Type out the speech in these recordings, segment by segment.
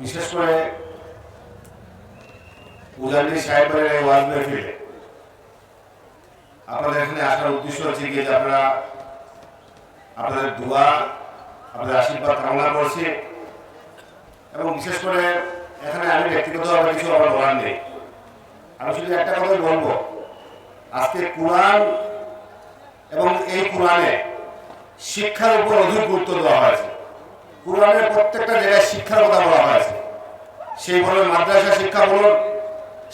বিশেষ করে উজানি সাহেবের এই ওয়াজ আপনাদের এখানে আসার উদ্দেশ্য হচ্ছে কি যে আপনারা আপনাদের দোয়া, আপনাদের আশীর্বাদ কামনা করছি। এবং বিশেষ করে এখানে আমি ব্যক্তিগতভাবে কিছু আমার বলার নেই। আমি শুধু একটা কথাই বলব। আজকে কোরআন এবং এই কোরআনে শিক্ষার উপর অধিক গুরুত্ব দেওয়া হয়েছে। কোরআনের প্রত্যেকটা জায়গায় শিক্ষার কথা বলা হয়েছে সেই বলুন মাদ্রাসা শিক্ষা বলুন,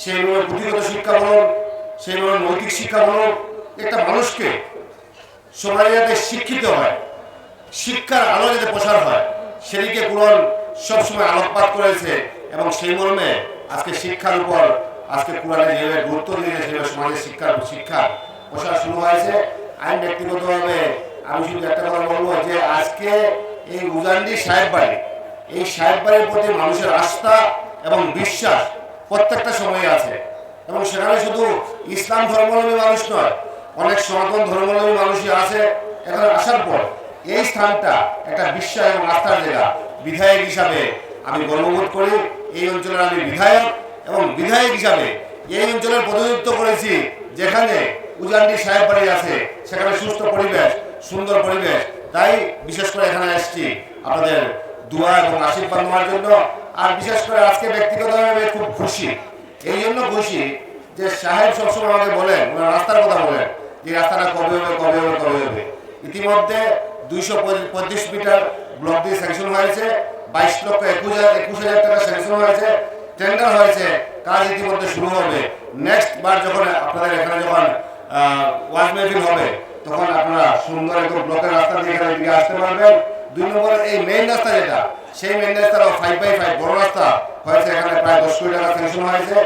সেই বলুন পুঁথিগত শিক্ষা বলুন, সেই বলুন নৈতিক শিক্ষা বলুন, একটা মানুষকে সমাজে যাতে শিক্ষিত হয়, শিক্ষার আলো যাতে প্রসার হয়, সেদিকে কোরআন সবসময় আলোকপাত করেছে এবং সেই মর্মে আজকে শিক্ষার উপর, আজকে কোরআনে যেভাবে গুরুত্ব দিয়েছে, সেভাবে সমাজের শিক্ষার শিক্ষা প্রসার শুরু হয়েছে। আমি ব্যক্তিগতভাবে আমি শুধু একটা কথা বলব যে আজকে এই উজান্ডি সাহেব বাড়ি। এই সাহেব বাড়ির প্রতি মানুষের আস্থা এবং বিশ্বাস প্রত্যেকটা সময়ে আছে। এবং সেখানে শুধু ইসলাম ধর্মাবলম্বী মানুষ নয়, অনেক সনাতন ধর্মাবলম্বী মানুষই আছে এখানে আসার পর। এই স্থানটা একটা বিশ্বাস এবং আস্থার জায়গা। বিধায়ক হিসাবে আমি গর্ববোধ করি, এই অঞ্চলের আমি বিধায়ক এবং বিধায়ক হিসাবে এই অঞ্চলের প্রতিনিধিত্ব করেছি। যেখানে উজান্ডি সাহেব বাড়ি আছে, সেখানে সুস্থ পরিবেশ, সুন্দর পরিবেশ তাই বিশেষ করে এখানে এসেছি আপনাদের দোয়া এবং আশীর্বাদ নেওয়ার জন্য। আর বিশেষ করে আজকে ব্যক্তিগতভাবে খুব খুশি। এই জন্য খুশি যে সাহেব সবসময় আমাকে বলেন, ওনার রাস্তার কথা বলেন যে রাস্তাটা কবে হবে কবে হবে কবে হবে। ইতিমধ্যে দুইশো পঁয়ত্রিশ মিটার ব্লক দিয়ে স্যাংশন হয়েছে, বাইশ লক্ষ একুশ হাজার একুশ হাজার টাকা স্যাংশন হয়েছে টেন্ডার হয়েছে, কাজ ইতিমধ্যে শুরু হবে। নেক্সট বার যখন আপনাদের এখানে যখন ওয়াজ মেহফিল হবে তখন আপনারা সুন্দর একদম ব্লকের রাস্তা দিয়ে এখানে এদিকে আসতে পারবেন। দুই নম্বর এই মেইন রাস্তা যেটা, সেই মেইন রাস্তারও ফাইভ বাই ফাইভ বড় রাস্তা। হয়েছে এখানে প্রায় দশ কোটি টাকা স্যাংশন হয়েছে।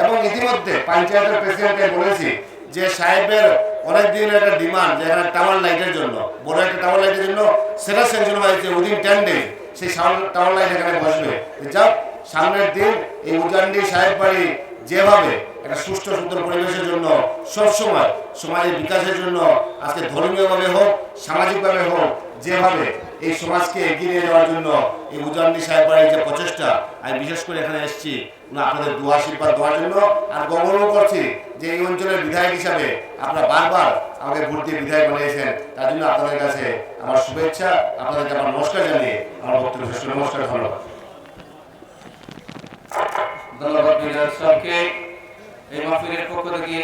এবং ইতিমধ্যে পঞ্চায়েতের প্রেসিডেন্টকে বলেছি যে সাহেবের অনেক দিনের একটা ডিমান্ড যে এখানে টাওয়ার লাইটের জন্য, বড় একটা টাওয়ার লাইটের জন্য সেটা স্যাংশন হয়েছে উইদিন টেন ডেজ সেই টাওয়ার লাইট এখানে বসবে। যাক, সামনের দিন এই উজান্ডি সাহেব বাড়ি যেভাবে একটা সুষ্ঠু সুন্দর পরিবেশের জন্য, সবসময় সমাজের বিকাশের জন্য, আজকে ধর্মীয়ভাবে হোক, সামাজিকভাবে হোক, যেভাবে এই সমাজকে এগিয়ে নিয়ে যাওয়ার জন্য এই উজান্ডি সাহেব বাড়ির যে প্রচেষ্টা, আমি বিশেষ করে এখানে এসেছি আপনাদের দোয়া আশীর্বাদ দেওয়ার জন্য। আর গৌরব করছি যে এই অঞ্চলের বিধায়ক হিসাবে আপনারা বারবার আমাকে ভোট দিয়ে বিধায়ক বানিয়েছেন। তার জন্য আপনাদের কাছে আমার শুভেচ্ছা, আপনাদেরকে আমার নমস্কার জানিয়ে আমার বক্তব্য। নমস্কার, ধন্যবাদ। ধন্যবাদ সবকে এই মাহফিলের পক্ষ থেকে